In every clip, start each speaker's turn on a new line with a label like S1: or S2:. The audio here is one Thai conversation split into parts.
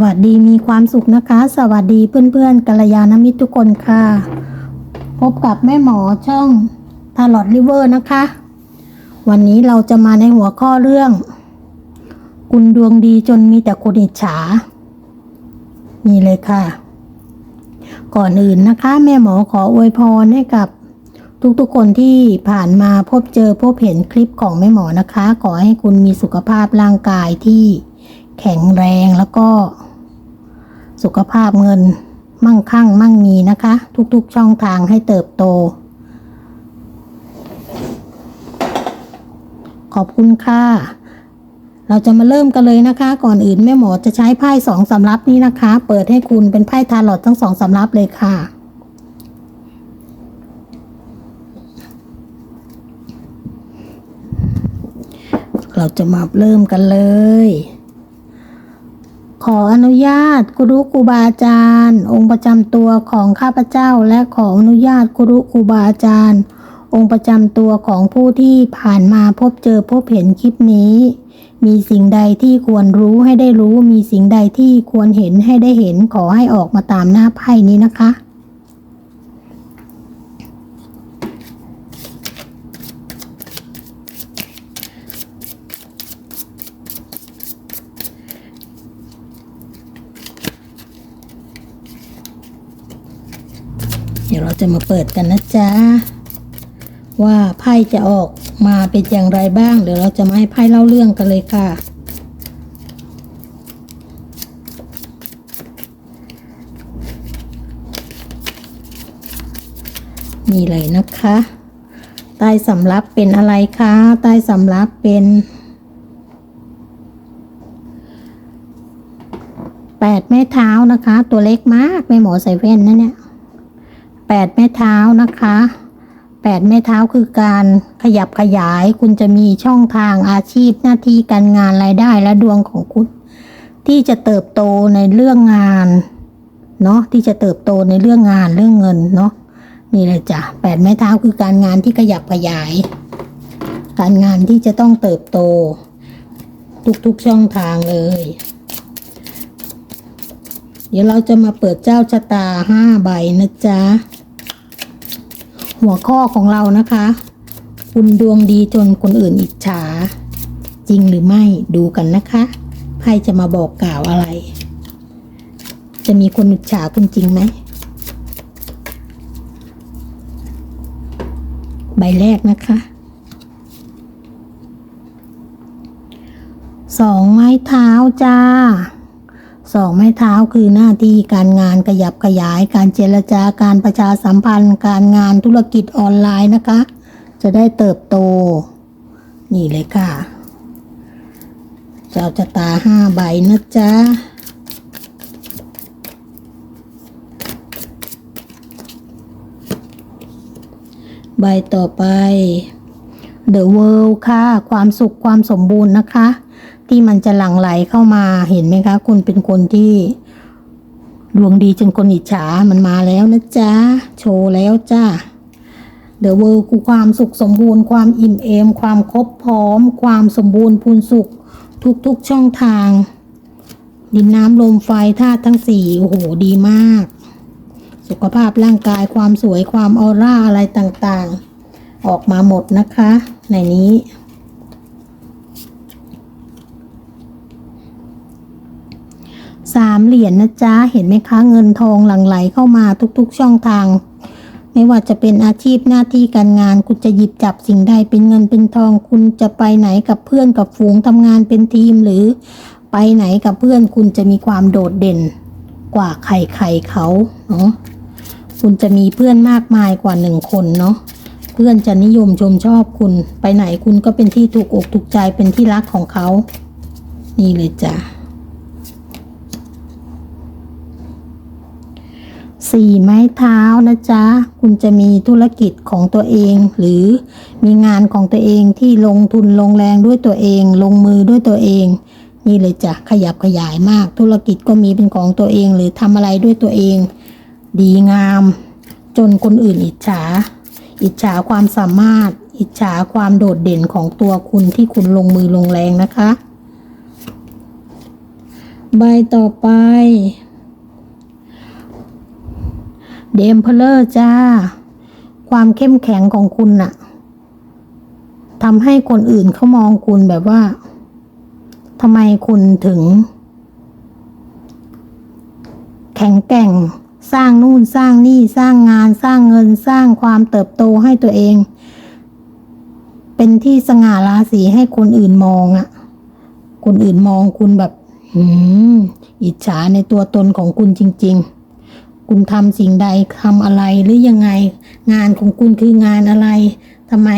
S1: วัสดีมีความสุขนะคะ สวัสดีเพื่อนๆกัลยาณมิตรทุกคนค่ะ พบกับแม่หมอช่องทาร์ลอดลิเวอร์นะคะ วันนี้เราจะมาในหัวข้อเรื่อง คุณดวงดีจนมีแต่คนอิจฉา นี่เลยค่ะ ก่อนอื่นนะคะ แม่หมอขออวยพรให้กับทุกๆ คนที่ผ่านมาพบเจอพบเห็นคลิปของแม่หมอนะคะ ขอให้คุณมีสุขภาพร่างกายที่ แข็งแรงแล้วก็ สุขภาพเงินมั่งคั่งมั่งมีนะคะ ทุกๆช่องทางให้เติบโต ขอบคุณค่ะ เราจะมาเริ่มกันเลยนะคะ ก่อนอื่นแม่หมอจะใช้ไพ่สองสำรับนี้นะคะ เปิดให้คุณเป็นไพ่ทาร์ลอตทั้งสองสำรับเลยค่ะเราจะมาเริ่มกันเลย ขออนุญาตครูครูบาอาจารย์ องค์ประจำตัวของข้าพเจ้าและขออนุญาตครูครูบาอาจารย์ องค์ประจำตัวของผู้ที่ผ่านมาพบเจอพบเห็นคลิปนี้ มีสิ่งใดที่ควรรู้ให้ได้รู้ มีสิ่งใดที่ควรเห็นให้ได้เห็นขอให้ออกมาตามหน้าไพ่นี้นะคะ เดี๋ยวเรา จะมาเปิดกันนะจ๊ะ ว่าไพ่จะออกมาเป็นอย่างไรบ้าง เดี๋ยวเราจะมาให้ไพ่เล่าเรื่องกันเลยค่ะ นี่เลยนะคะใต้สำรับเป็นอะไรคะใต้สำรับเป็นแปดแม่เท้านะคะ ตัวเล็กมากแม่หมอใส่แว่นนะเนี่ย แปดแม่เท้านะคะแปดแม่เท้าคือการขยับขยาย คุณจะมีช่องทางอาชีพหน้าที่การงานรายได้และดวงของคุณ ที่จะเติบโตในเรื่องงานเนาะที่จะเติบโตในเรื่องงานเรื่องเงินเนาะนี่เลยจ้ะแปดแม่เท้าคือการงานที่ขยับขยาย การงานที่จะต้องเติบโต ทุกๆช่องทางเลย เดี๋ยวเราจะมาเปิดเจ้าชะตาห้าใบนะจ๊ะ หัวข้อของเรานะคะ คุณดวงดีจนคนอื่นอิจฉา จริงหรือไม่ดูกันนะคะไพ่จะมาบอกกล่าวอะไร จะมีคนอิจฉาคุณจริงไหมใบแรกนะคะสองไม้เท้าจ้า สองไม้เท้าคือหน้าที่การงานขยับขยาย การเจรจาการประชาสัมพันธ์ การงานธุรกิจออนไลน์นะคะ จะได้เติบโต นี่เลยค่ะเจ้าจะตาห้าใบนะจ๊ะใบต่อไป The World ค่ะ ความสุขความสมบูรณ์นะคะ ที่มันจะหลั่งไหลเข้ามาเห็นไหมคะ คุณเป็นคนที่ดวงดีจนคนอิจฉามันมาแล้วนะจ๊ะ โชว์แล้วจ้า The World คือความสุขสมบูรณ์ความอิ่มเอม ความครบพร้อม ความสมบูรณ์พูนสุข ทุกๆช่องทาง ดินน้ำลมไฟธาตุทั้งสี่โอ้โหดีมาก สุขภาพร่างกายความสวยความออร่าอะไรต่างๆ ออกมาหมดนะคะ ในนี้ สามเหรียญนะจ๊ะ เห็นไหมคะ เงินทองหลั่งไหลเข้ามาทุกๆช่องทาง ไม่ว่าจะเป็นอาชีพหน้าที่การงาน คุณจะหยิบจับสิ่งใดเป็นเงินเป็นทอง คุณจะไปไหนกับเพื่อนกับฝูงทำงานเป็นทีมหรือ ไปไหนกับเพื่อนคุณจะมีความโดดเด่น กว่าใครๆเขาเนาะคุณจะมีเพื่อนมากมายกว่าหนึ่งคนเนาะเพื่อนจะนิยมชมชอบคุณ ไปไหนคุณก็เป็นที่ถูกอกถูกใจเป็นที่รักของเขา นี่เลยจ้ะ สี่ไม้เท้านะจ๊ะ คุณจะมีธุรกิจของตัวเอง หรือมีงานของตัวเองที่ลงทุนลงแรงด้วยตัวเอง ลงมือด้วยตัวเอง นี่เลยจ้ะขยับขยายมาก ธุรกิจก็มีเป็นของตัวเอง หรือทำอะไรด้วยตัวเอง ดีงาม จนคนอื่นอิจฉา อิจฉาความสามารถ อิจฉาความโดดเด่นของตัวคุณที่คุณลงมือลงแรงนะคะ ใบต่อไป เดมเพลเลอร์จ้า ความเข้มแข็งของคุณน่ะทำให้คนอื่นเขามองคุณแบบว่าทำไมคุณถึง แข็งแกร่งสร้างนู่นสร้างนี่สร้างงานสร้างเงินสร้างความเติบโตให้ตัวเอง เป็นที่สง่าราศีให้คนอื่นมองอะ่ะ คนอื่นมองคุณแบบหืมอิจฉาในตัวตนของคุณจริง ๆ คุณทำสิ่งใดทำอะไรหรือยังไง งานของคุณคืองานอะไรทำไม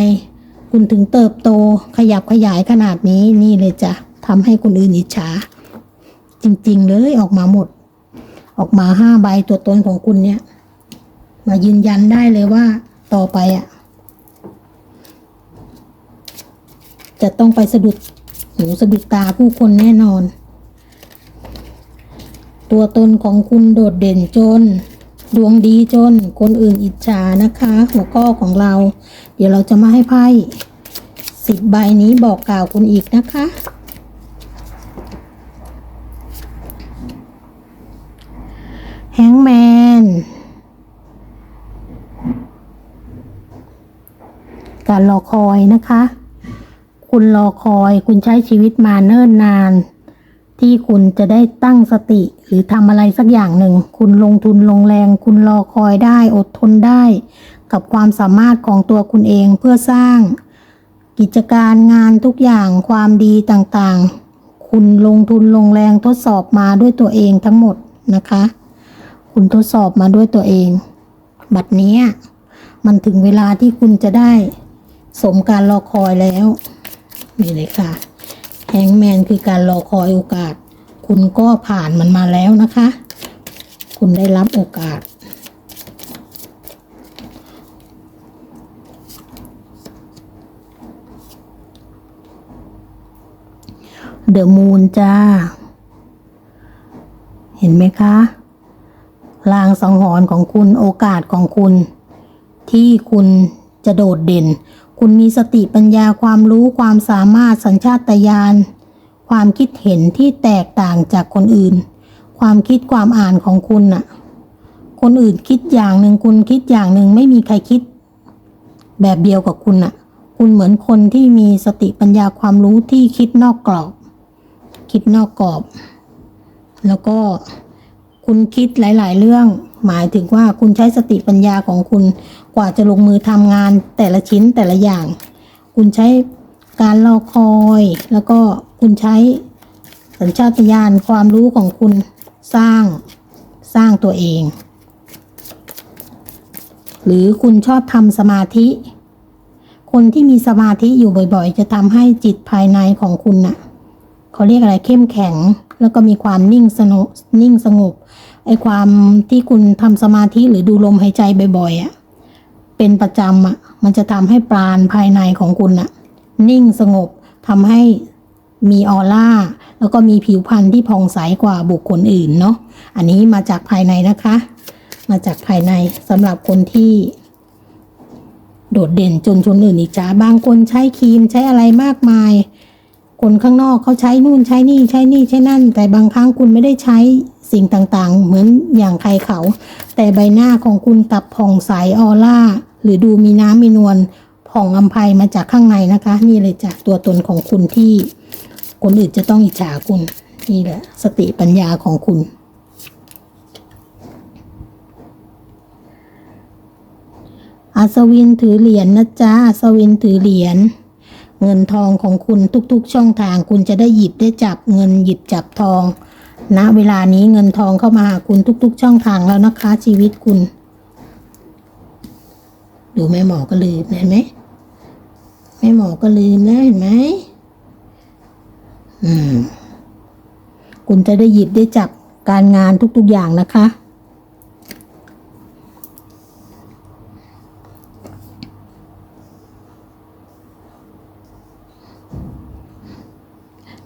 S1: คุณถึงเติบโตขยับขยายขนาดนี้นี่เลยจ้ะทำให้คนอื่นอิจฉา จริงๆเลยออกมาหมด ออกมาห้าใบตัวตนของคุณเนี่ย มายืนยันได้เลยว่าต่อไปอะ จะต้องไปสะดุดหูสะดุดตาผู้คนแน่นอน ตัวตนของคุณโดดเด่นจน ดวงดีจน คนอื่นอิจฉานะคะ หัวข้อของเรา เดี๋ยวเราจะมาให้ไพ่สิบใบนี้บอกกล่าวคุณอีกนะคะ แฮงแมน การรอคอยนะคะ คุณรอคอยคุณใช้ชีวิตมาเนิ่นนาน ที่คุณจะได้ตั้งสติหรือทำอะไรสักอย่างหนึ่ง คุณลงทุนลงแรง คุณรอคอยได้อดทนได้ กับความสามารถของตัวคุณเองเพื่อสร้าง กิจการงานทุกอย่างความดีต่างๆ คุณลงทุนลงแรงทดสอบมาด้วยตัวเองทั้งหมดนะคะ คุณทดสอบมาด้วยตัวเอง บัดนี้มันถึงเวลาที่คุณจะได้ สมการรอคอยแล้วนี่เลยค่ะ แฮงแมนคือการรอคอยโอกาส คุณก็ผ่านมันมาแล้วนะคะ คุณได้รับโอกาส เดอะมูนจ้า เห็นไหมคะลางสังหรณ์ของคุณโอกาสของคุณ ที่คุณจะโดดเด่น คุณมีสติปัญญาความรู้ความสามารถสัญชาตญาณความคิดเห็นที่แตกต่างจากคนอื่น ความคิดความอ่านของคุณน่ะ คนอื่นคิดอย่างหนึ่งคุณคิดอย่างหนึ่งไม่มีใครคิด แบบเดียวกับคุณน่ะ คุณเหมือนคนที่มีสติปัญญาความรู้ที่คิดนอกกรอบ คิดนอกกรอบ แล้วก็คุณคิดหลาย ๆ เรื่อง หมายถึงว่าคุณใช้สติปัญญาของคุณกว่าจะลงมือทำงานแต่ละชิ้นแต่ละอย่าง คุณใช้การรอคอย แล้วก็คุณใช้สัญชาตญาณความรู้ของคุณสร้างสร้างตัวเอง หรือคุณชอบทำสมาธิ คนที่มีสมาธิอยู่บ่อยๆ จะทำให้จิตภายในของคุณน่ะเขาเรียกอะไรเข้มแข็ง แล้วก็มีความนิ่งสงบนิ่งสงบ ไอ้ความที่คุณทำสมาธิหรือดูลมหายใจบ่อยๆอะเป็นประจำอะมันจะทำให้ปราณภายในของคุณอะ นิ่งสงบทำให้มีออร่าแล้วก็มีผิวพรรณที่ผ่องใสกว่าบุคคลอื่นเนาะอันนี้มาจากภายในนะคะ มาจากภายในสำหรับคนที่ โดดเด่นจนชนอื่นอิจฉาบางคนใช้ครีมใช้อะไรมากมาย คนข้างนอกเขาใช้นู่นใช้นี่ใช้นี่ใช้นั่น แต่บางครั้งคุณไม่ได้ใช้ สิ่งต่างๆ เหมือนอย่างใครเขา แต่ใบหน้าของคุณกลับผ่องใสออร่า หรือดูมีน้ำมีนวลผ่องอำไพมาจากข้างในนะคะ นี่เลยจากตัวตนของคุณที่คนอื่นจะต้องอิจฉาคุณ นี่แหละสติปัญญาของคุณอัศวินถือเหรียญนะจ๊ะอัศวินถือเหรียญเงินทองของคุณทุกๆ ช่องทางคุณจะได้หยิบได้จับเงินหยิบจับทอง ณเวลานี้เงินทองเข้ามาหาคุณทุก ๆ ช่องทางแล้วนะคะ ชีวิตคุณ ดูแม่หมอก็ลืมเห็นไหมแม่หมอก็ลืมแล้วเห็นไหมอืม คุณจะได้หยิบได้จับการงานทุก ๆ อย่างนะคะ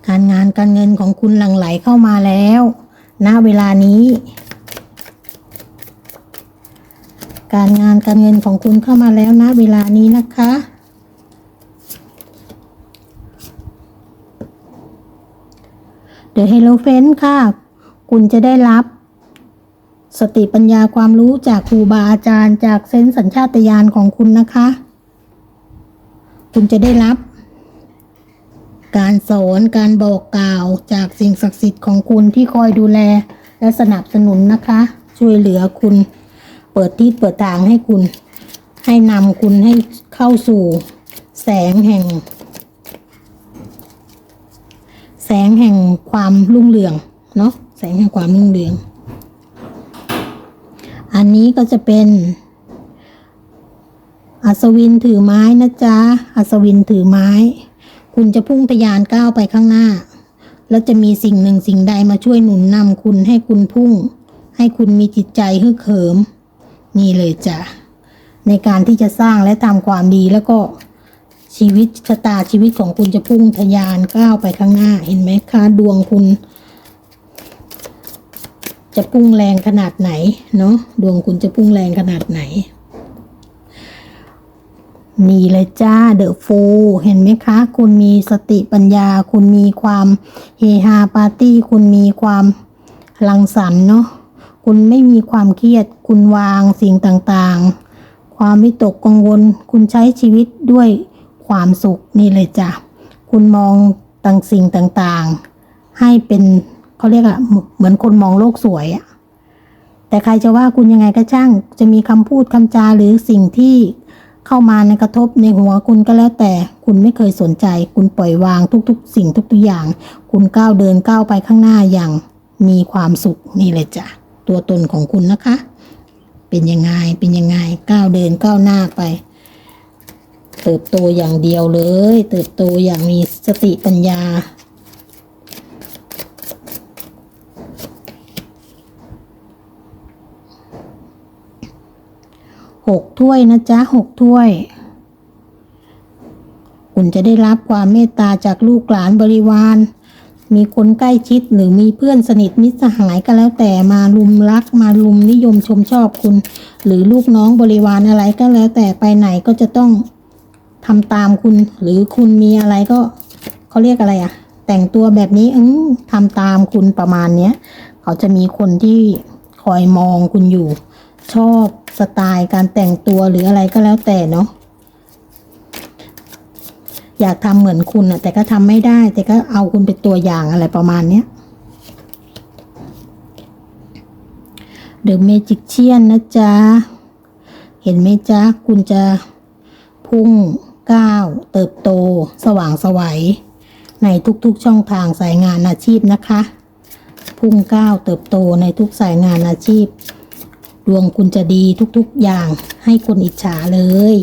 S1: การงานการเงินของคุณหลั่งไหลเข้ามาแล้วณเวลานี้ การงานการเงินของคุณเข้ามาแล้วณเวลานี้นะคะ The The h e l o p h a n t ค่ะ คุณจะได้รับ สติปัญญาความรู้จากครูบาอาจารย์ จากเซนสัญชาตญาณของคุณนะคะ คุณจะได้รับ การสอนการบอกกล่าวจากสิ่งศักดิ์สิทธิ์ของคุณที่คอยดูแล และสนับสนุนนะคะ ช่วยเหลือคุณ เปิดที่เปิดทางให้คุณ ให้นำคุณให้เข้าสู่ แสงแห่ง แสงแห่งความรุ่งเรืองเนาะแสงแห่งความรุ่งเรือง อันนี้ก็จะเป็น อัศวินถือไม้นะจ๊ะอัศวินถือไม้ คุณจะพุ่งทะยานก้าวไปข้างหน้า แล้วจะมีสิ่งหนึ่งสิ่งใดมาช่วยหนุนนำคุณให้คุณพุ่ง ให้คุณมีจิตใจฮึกเหิม นี่เลยจ้ะ ในการที่จะสร้างและทำความดีแล้วก็ชีวิตชะตาชีวิตของคุณจะพุ่งทะยานก้าวไปข้างหน้า เห็นไหมคะดวงคุณ จะพุ่งแรงขนาดไหนเนาะดวงคุณจะพุ่งแรงขนาดไหน นี่เลยจ้าเดอะฟูเห็นไหมคะ คุณมีสติปัญญา คุณมีความเฮฮาปาร์ตี้ คุณมีความรังสรรค์เนาะคุณไม่มีความเครียด คุณวางสิ่งต่างๆ ความวิตกกังวล คุณใช้ชีวิตด้วยความสุขนี่เลยจ้ะคุณมองต่างสิ่งต่างๆ ให้เป็นเขาเรียกอะเหมือนคนมองโลกสวยอะแต่ใครจะว่าคุณยังไงก็ช่าง จะมีคำพูดคำจาหรือสิ่งที่ เข้ามาในกระทบในหัวคุณก็แล้วแต่ คุณไม่เคยสนใจ คุณปล่อยวางทุกๆ สิ่งทุกๆอย่าง คุณก้าวเดินก้าวไปข้างหน้าอย่างมีความสุขนี่เลยจ้ะตัวตนของคุณนะคะ เป็นยังไงเป็นยังไงก้าวเดินก้าวหน้าไป เติบโตอย่างเดียวเลย เติบโตอย่างมีสติปัญญา หกถ้วยนะจ๊ะหกถ้วย คุณจะได้รับความเมตตาจากลูกหลานบริวาร มีคนใกล้ชิดหรือมีเพื่อนสนิทมิตรสหายก็แล้วแต่มาลุมรักมาลุมนิยมชมชอบคุณ หรือลูกน้องบริวารอะไรก็แล้วแต่ไปไหนก็จะต้องทำตามคุณ หรือคุณมีอะไรก็เขาเรียกอะไรอะแต่งตัวแบบนี้อืทำตามคุณประมาณเนี้ย เขาจะมีคนที่คอยมองคุณอยู่ ชอบ สไตล์การแต่งตัวหรืออะไรก็แล้วแต่เนาะอยากทำเหมือนคุณอะแต่ก็ทำไม่ได้ แต่ก็เอาคุณเป็นตัวอย่างอะไรประมาณเนี้ย The Magician นะจ๊ะ เห็นไหมจ๊ะ คุณจะพุ่งก้าวเติบโต สว่างสวัย ในทุกๆช่องทางสายงานอาชีพนะคะ พุ่งก้าวเติบโตในทุกสายงานอาชีพ ดวงคุณจะดีทุกๆอย่างให้คนอิจฉาเลย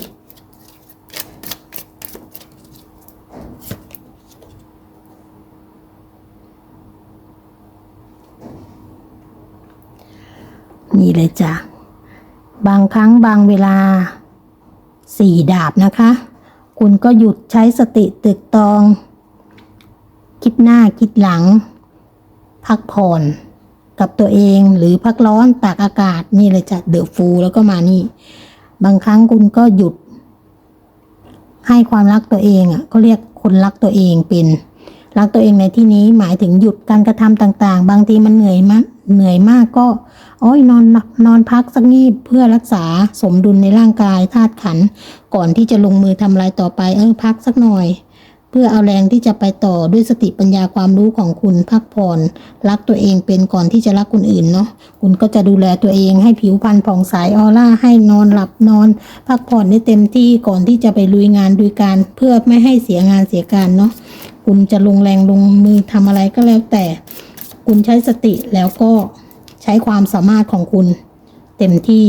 S1: นี่เลยจ้ะ บางครั้งบางเวลาสี่ดาบนะคะ คุณก็หยุดใช้สติตึกตอง คิดหน้าคิดหลัง พักผ่อน กับตัวเองหรือพักร้อนตากอากาศนี่เลยจะเดอฟูแล้วก็มานี่ บางครั้งคุณก็หยุด ให้ความรักตัวเองอะเขาเรียกคนรักตัวเองเป็น รักตัวเองในที่นี้หมายถึงหยุดการกระทำต่างๆ บางทีมันเหนื่อยมากเหนื่อยมากก็โอ้ยนอนนอนพักสักงีบเพื่อรักษาสมดุลในร่างกายธาตุขัน ก่อนที่จะลงมือทำอะไรต่อไปเออพักสักหน่อย พื่อเอาแรงที่จะไปต่อด้วยสติปัญญาความรู้ของคุณพักผ่อนรักตัวเองเป็นก่อนที่จะรักคนอื่นเนาะคุณก็จะดูแลตัวเองให้ผิวพรรณผ่องใสออร่าให้นอนหลับนอน พักผ่อนได้เต็มที่ก่อนที่จะไปลุยงานดุยการเพื่อไม่ให้เสียงานเสียการเนาะคุณจะลงแรงลงมือทำอะไรก็แล้วแต่ คุณใช้สติแล้วก็ใช้ความสามารถของคุณ เต็มที่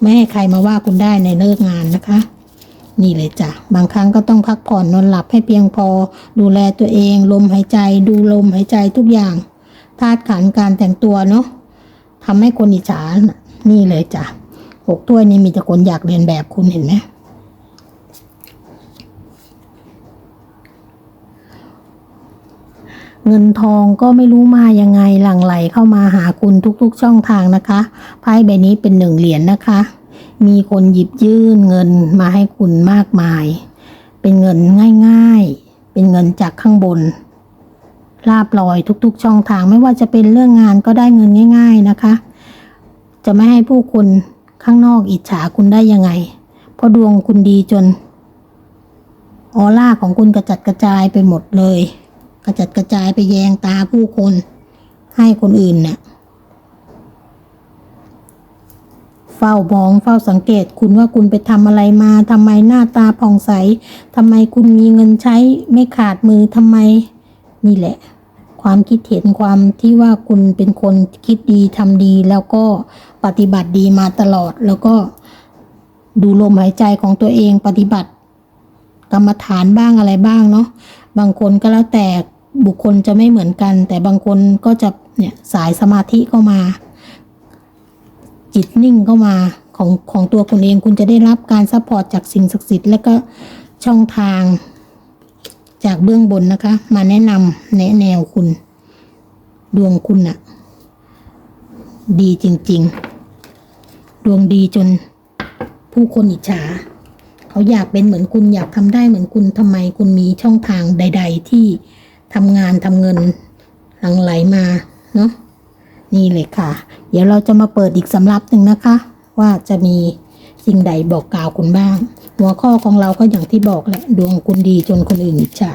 S1: ไม่ให้ใครมาว่าคุณได้ในเลิกงานนะคะ นี่เลยจ้ะ บางครั้งก็ต้องพักผ่อนนอนหลับให้เพียงพอ ดูแลตัวเอง ลมหายใจ ดูลมหายใจทุกอย่างธาตุขันการแต่งตัวเนาะทำให้คนอิจฉาน่ะนี่เลยจ้ะหกถ้วยนี้มีแต่คนอยากเรียนแบบคุณเห็นไหมเงินทองก็ไม่รู้มายังไงหลั่งไหลเข้ามาหาคุณทุกๆช่องทางนะคะไพ่ใบนี้เป็นหนึ่งเหรียญนะคะ มีคนหยิบยื่นเงินมาให้คุณมากมาย เป็นเงินง่าย ๆ เป็นเงินจากข้างบนลาบลอยทุกๆ ช่องทางไม่ว่าจะเป็นเรื่องงานก็ได้เงินง่าย ๆนะคะ จะไม่ให้ผู้คนข้างนอกอิจฉาคุณได้ยังไง เพราะดวงคุณดีจน ออร่าของคุณกระจัดกระจายไปหมดเลย กระจัดกระจายไปแยงตาผู้คน ให้คนอื่นเนี่ย เฝ้ามองเฝ้าสังเกต คุณว่าคุณไปทำอะไรมาทำไมหน้าตาผ่องใสทำไมคุณมีเงินใช้ไม่ขาดมือทำไม นี่แหละ ความคิดเห็นความที่ว่าคุณเป็นคนคิดดีทำดี แล้วก็ปฏิบัติดีมาตลอด แล้วก็ดูลมหายใจของตัวเองปฏิบัติ กรรมฐานบ้างอะไรบ้างเนาะบางคนก็แล้วแต่บุคคลจะไม่เหมือนกัน แต่บางคนก็จะเนี่ยสายสมาธิเข้ามา จิตนิ่งเข้ามาของของตัวคุณเองคุณจะได้รับการซัพพอร์ตจากสิ่งศักดิ์สิทธิ์และก็ช่องทางจากเบื้องบนนะคะ มาแนะนำแนะแนวคุณ ดวงคุณน่ะ ดีจริง ๆ ดวงดีจนผู้คนอิจฉา เขาอยากเป็นเหมือนคุณอยากทำได้เหมือนคุณทำไมคุณมีช่องทางใด ๆ ที่ทำงานทำเงินหลังไหลมาเนาะ นี่เลยค่ะ เดี๋ยวเราจะมาเปิดอีกสำรับหนึ่งนะคะ ว่าจะมีสิ่งใดบอกกล่าวคุณบ้าง หัวข้อของเราก็อย่างที่บอกแหละ ดวงคุณดีจนคนอื่นอิจฉา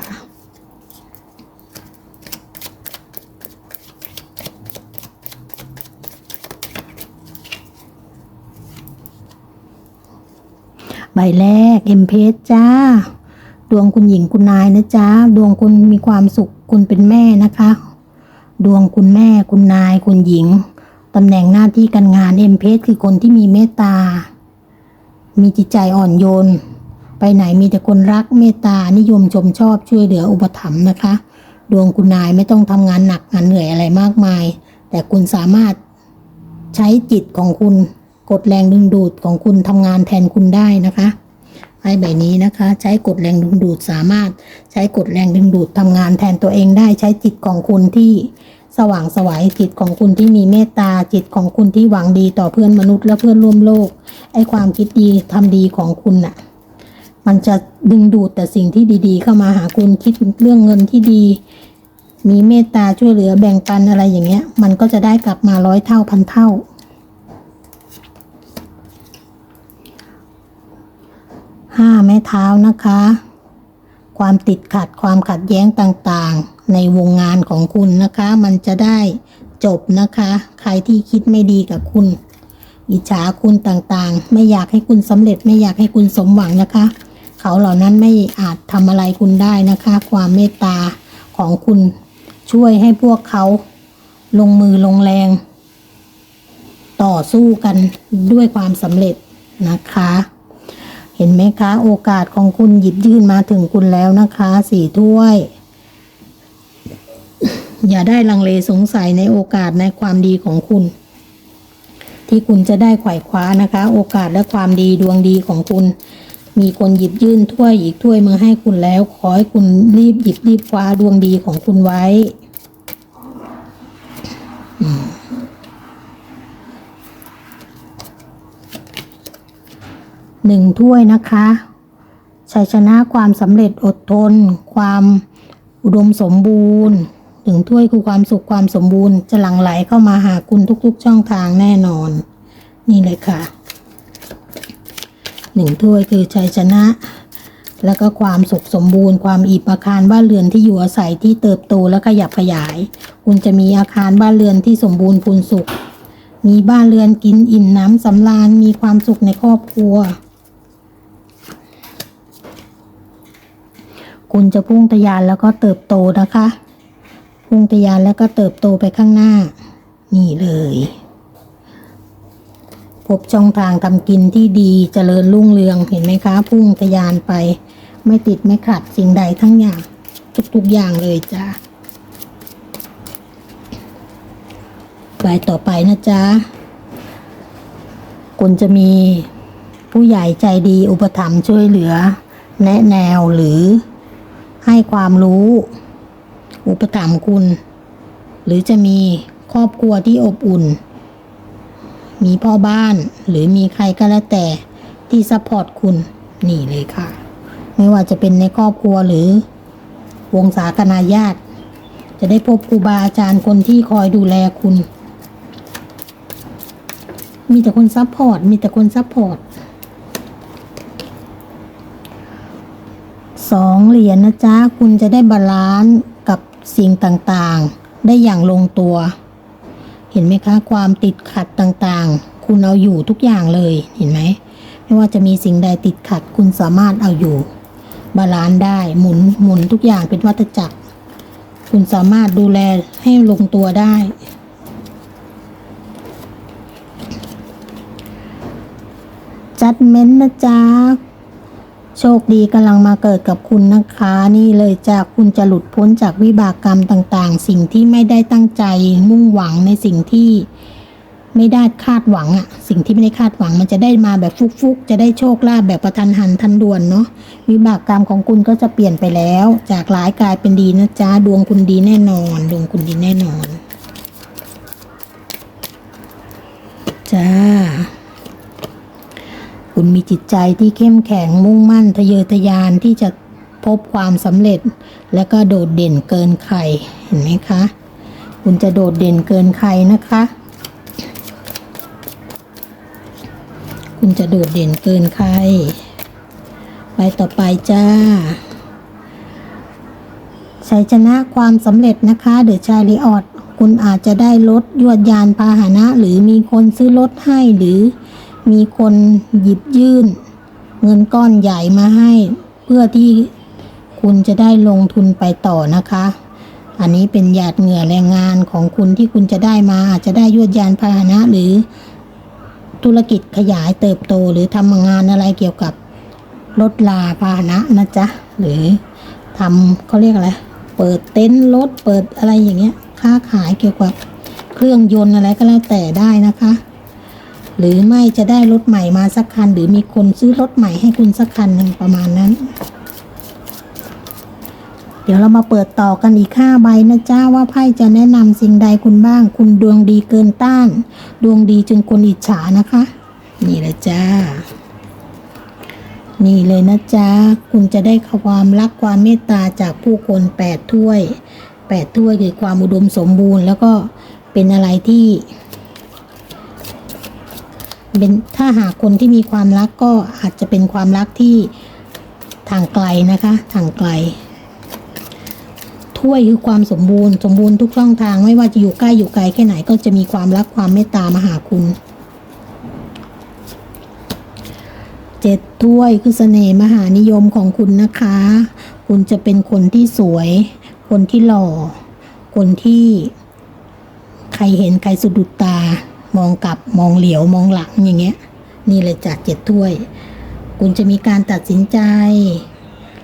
S1: ใบแรกเอ็มเพสจ้า ดวงคุณหญิงคุณนายนะจ๊ะดวงคุณมีความสุขคุณเป็นแม่นะคะ ดวงคุณแม่คุณนายคุณหญิงตำแหน่งหน้าที่การงานเอ็มเพสคือคนที่มีเมตตา มีจิตใจอ่อนโยน ไปไหนมีแต่คนรักเมตตานิยมชมชอบช่วยเหลืออุปถัมภ์นะคะ ดวงคุณนายไม่ต้องทำงานหนักงานเหนื่อยอะไรมากมาย แต่คุณสามารถใช้จิตของคุณกดแรงดึงดูดของคุณทำงานแทนคุณได้นะคะ ไพ่ใบนี้นะคะ ใช้กดแรงดึงดูดสามารถใช้กดแรงดึงดูดทำงานแทนตัวเองได้ใช้จิตของคุณที่สว่างสวายจิตของคุณที่มีเมตตาจิตของคุณที่หวังดีต่อเพื่อนมนุษย์และเพื่อนร่วมโลกไอ้ความคิดดีทำดีของคุณน่ะ มันจะดึงดูดแต่สิ่งที่ดีๆ เข้ามาหาคุณคิดเรื่องเงินที่ดี มีเมตตาช่วยเหลือแบ่งปันอะไรอย่างเงี้ย มันก็จะได้กลับมาร้อยเท่าพันเท่า ห้าไม้เท้านะคะ ความติดขัดความขัดแย้งต่างๆ ในวงงานของคุณนะคะ มันจะได้จบนะคะ ใครที่คิดไม่ดีกับคุณ อิจฉาคุณต่างๆ ไม่อยากให้คุณสำเร็จไม่อยากให้คุณสมหวังนะคะ เขาเหล่านั้นไม่อาจทำอะไรคุณได้นะคะ ความเมตตาของคุณช่วยให้พวกเขาลงมือลงแรง ต่อสู้กันด้วยความสำเร็จนะคะ เห็นไหมคะ โอกาสของคุณหยิบยื่นมาถึงคุณแล้วนะคะสี่ถ้วย อย่าได้ลังเลสงสัยในโอกาสในความดีของคุณ ที่คุณจะได้ไขว่คว้านะคะ โอกาสและความดีดวงดีของคุณ มีคนหยิบยื่นถ้วยอีกถ้วยมาให้คุณแล้ว ขอให้คุณรีบหยิบรีบคว้าดวงดีของคุณไว้ หนึ่งถ้วยนะคะชัยชนะความสำเร็จอดทน ความอุดมสมบูรณ์หนึ่งถ้วยคือความสุขความสมบูรณ์ จะหลั่งไหลเข้ามาหาคุณทุก ๆ ช่องทางแน่นอน นี่เลยค่ะหนึ่งถ้วยคือชัยชนะ แล้วก็ความสุขสมบูรณ์ ความอิ่มอาคารบ้านเรือนที่อยู่อาศัยที่เติบโตและขยับขยาย คุณจะมีอาคารบ้านเรือนที่สมบูรณ์พูนสุข มีบ้านเรือนกินอิ่มน้ำสำราญมีความสุขในครอบครัว คุณจะพุ่งทะยานแล้วก็เติบโตนะคะ พุ่งทะยานแล้วก็เติบโตไปข้างหน้า นี่เลย พบช่องทางทำกินที่ดีเจริญรุ่งเรืองเห็นไหมคะ พุ่งทะยานไป ไม่ติดไม่ขัดสิ่งใดทั้งอย่างทุกๆอย่างเลยจ้าไปต่อไปนะจ๊ะคุณจะมีผู้ใหญ่ใจดีอุปถัมภ์ช่วยเหลือ แนะแนวหรือ ให้ความรู้ อุปถัมภ์คุณ หรือจะมีครอบครัวที่อบอุ่น มีพ่อบ้านหรือมีใครก็แล้วแต่ที่ซัพพอร์ตคุณนี่เลยค่ะ ไม่ว่าจะเป็นในครอบครัวหรือวงศาคณาญาติ จะได้พบครูบาอาจารย์คนที่คอยดูแลคุณ มีแต่คนซัพพอร์ตมีแต่คนซัพพอร์ต สองเหรียญนะจ๊ะ คุณจะได้บาลานซ์กับสิ่งต่างๆ ได้อย่างลงตัว เห็นไหมคะ ความติดขัดต่างๆ คุณเอาอยู่ทุกอย่างเลยเห็นไหมไม่ว่าจะมีสิ่งใดติดขัด คุณสามารถเอาอยู่ บาลานซ์ได้หมุนหมุนทุกอย่างเป็นวัฏจักร คุณสามารถดูแลให้ลงตัวได้ จัดเม้นนะจ๊ะ โชคดีกำลังมาเกิดกับคุณนะคะ นี่เลยจากคุณจะหลุดพ้นจากวิบากกรรมต่างๆ สิ่งที่ไม่ได้ตั้งใจมุ่งหวังในสิ่งที่ไม่ได้คาดหวังอะสิ่งที่ไม่ได้คาดหวังมันจะได้มาแบบฟุกๆ จะได้โชคลาภแบบประทันหันทันด่วนเนาะวิบากกรรมของคุณก็จะเปลี่ยนไปแล้ว จากร้ายกลายเป็นดีนะจ๊ะดวงคุณดีแน่นอน ดวงคุณดีแน่นอน จ้า คุณมีจิตใจที่เข้มแข็งมุ่งมั่นทะเยอทะยานที่จะพบความสำเร็จ และก็โดดเด่นเกินใครเห็นไหมคะ คุณจะโดดเด่นเกินใครนะคะ คุณจะโดดเด่นเกินใครไปต่อไปจ้าชัยชนะความสำเร็จนะคะเดอะชาริออดคุณอาจจะได้รถยวดยานพาหนะ หรือมีคนซื้อรถให้หรือ มีคนหยิบยื่น เงินก้อนใหญ่มาให้ เพื่อที่คุณจะได้ลงทุนไปต่อนะคะ อันนี้เป็นหยาดเหงื่อแรงงานของคุณที่คุณจะได้มาอาจจะได้ยวดยานพาหนะหรือธุรกิจขยายเติบโตหรือทำงานอะไรเกี่ยวกับรถลาพาหนะนะจ๊ะ หรือทำเขาเรียกอะไร เปิดเต็นท์รถเปิดอะไรอย่างเงี้ย ค้าขายเกี่ยวกับเครื่องยนต์อะไรก็แล้วแต่ได้นะคะ หรือไม่จะได้รถใหม่มาสักคัน หรือมีคนซื้อรถใหม่ให้คุณสักคันหนึ่งประมาณนั้น เดี๋ยวเรามาเปิดต่อกันอีกห้าใบนะจ้าว่าไพ่จะแนะนำสิ่งใดคุณบ้าง คุณดวงดีเกินต้าน ดวงดีจนคนอิจฉานะคะ นี่เลยจ้า นี่เลยนะจ๊ะคุณจะได้ความรักความเมตตาจากผู้คนแปดถ้วยแปดถ้วยคือความอุดมสมบูรณ์ แล้วก็เป็นอะไรที่ เป็นถ้าหากคนที่มีความรักก็อาจจะเป็นความรักที่ทางไกลนะคะ ทางไกล ถ้วยคือความสมบูรณ์ สมบูรณ์ทุกช่องทางไม่ว่าจะอยู่ใกล้อยู่ไกลแค่ไหนก็จะมีความรักความเมตตามาหาคุณเจ็ดถ้วยคือเสน่ห์มหานิยมของคุณนะคะ คุณจะเป็นคนที่สวย คนที่หล่อ คนที่ใครเห็นใครสะดุดตา มองกลับมองเหลียวมองหลังอย่างเงี้ย นี่เลยจากเจ็ดถ้วย คุณจะมีการตัดสินใจ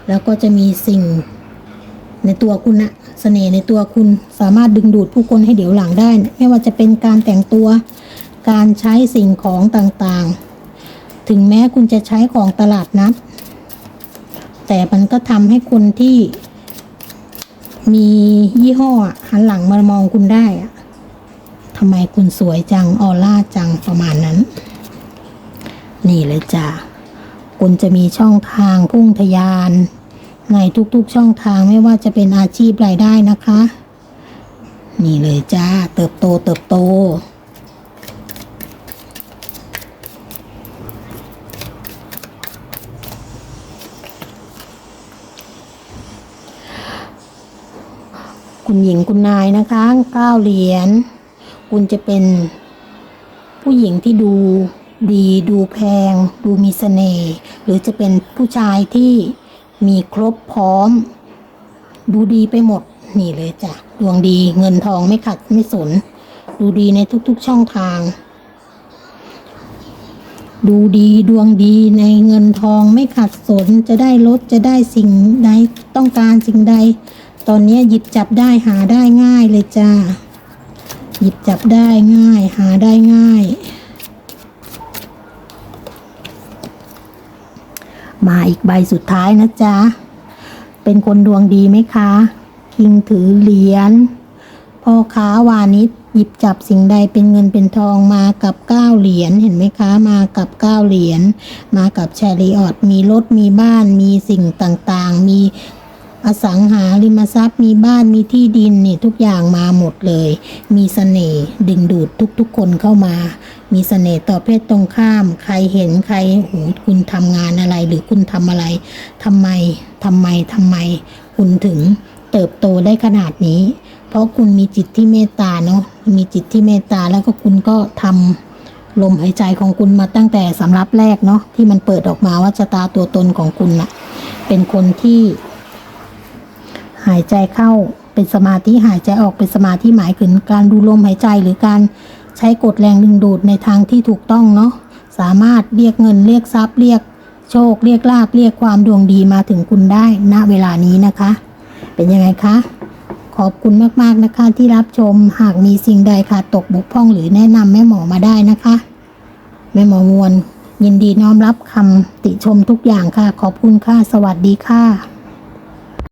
S1: แล้วก็จะมีสิ่งในตัวคุณนะเสน่ห์ในตัวคุณสามารถดึงดูดผู้คนให้เดี๋ยวหลังได้ ไม่ว่าจะเป็นการแต่งตัว การใช้สิ่งของต่างๆ ถึงแม้คุณจะใช้ของตลาดนัด แต่มันก็ทำให้คนที่มียี่ห้อหันหลังมามองคุณได้อะ ทำไมคุณสวยจังออร่าจังประมาณนั้น นี่เลยจ้ะคุณจะมีช่องทางพุ่งทะยาน ในทุกๆช่องทางไม่ว่าจะเป็นอาชีพรายได้นะคะ นี่เลยจ้าเติบโตเติบโตคุณหญิงคุณนายนะคะเก้าเหรียญ คุณจะเป็นผู้หญิงที่ดูดีดูแพง ดูมีเสน่ห์หรือจะเป็นผู้ชายที่มีครบพร้อม ดูดีไปหมด นี่เลยจ้ะดวงดีเงินทองไม่ขัดไม่สน ดูดีในทุกๆช่องทาง ดูดีดวงดีในเงินทองไม่ขัดสนจะได้ลดจะได้สิ่งใดต้องการสิ่งใด ตอนนี้หยิบจับได้หาได้ง่ายเลยจ้า หยิบจับได้ง่าย หาได้ง่าย มาอีกใบสุดท้ายนะจ๊ะ เป็นคนดวงดีไหมคะ คิงถือเหรียญพ่อค้าวานิชหยิบจับสิ่งใดเป็นเงินเป็นทองมากับเก้าเหรียญเห็นไหมคะ มากับเก้าเหรียญมากับแชริออตมีรถมีบ้านมีสิ่งต่างๆ มี อสังหาริมทรัพย์มีบ้านมีที่ดินนี่ทุกอย่างมาหมดเลย มีเสน่ห์ดึงดูดทุกๆคนเข้ามา มีเสน่ห์ต่อเพศตรงข้าม ใครเห็นใครโหคุณทำงานอะไรหรือคุณทำอะไรทำไมทำไมทำไม คุณถึงเติบโตได้ขนาดนี้ เพราะคุณมีจิตที่เมตตาเนาะมีจิตที่เมตตาแล้วก็คุณก็ทำลมหายใจของคุณมาตั้งแต่สำรับแรกเนาะที่มันเปิดออกมาว่าชะตาตัวตนของคุณน่ะเป็นคนที่ หายใจเข้าเป็นสมาธิหายใจออกเป็นสมาธิหมายถึงการดูลมหายใจหรือการใช้กฎแรงดึงดูดในทางที่ถูกต้องเนาะสามารถเรียกเงินเรียกทรัพย์เรียกโชค เรียกลาบเรียกความดวงดีมาถึงคุณได้ณเวลานี้นะคะ เป็นยังไงคะขอบคุณมากๆนะคะที่รับชมหากมีสิ่งใดขาดตกบกพร่องหรือแนะนำแม่หมอมาได้นะคะ แม่หมอมวลยินดีน้อมรับคำติชมทุกอย่างค่ะ ขอบคุณค่ะ สวัสดีค่ะ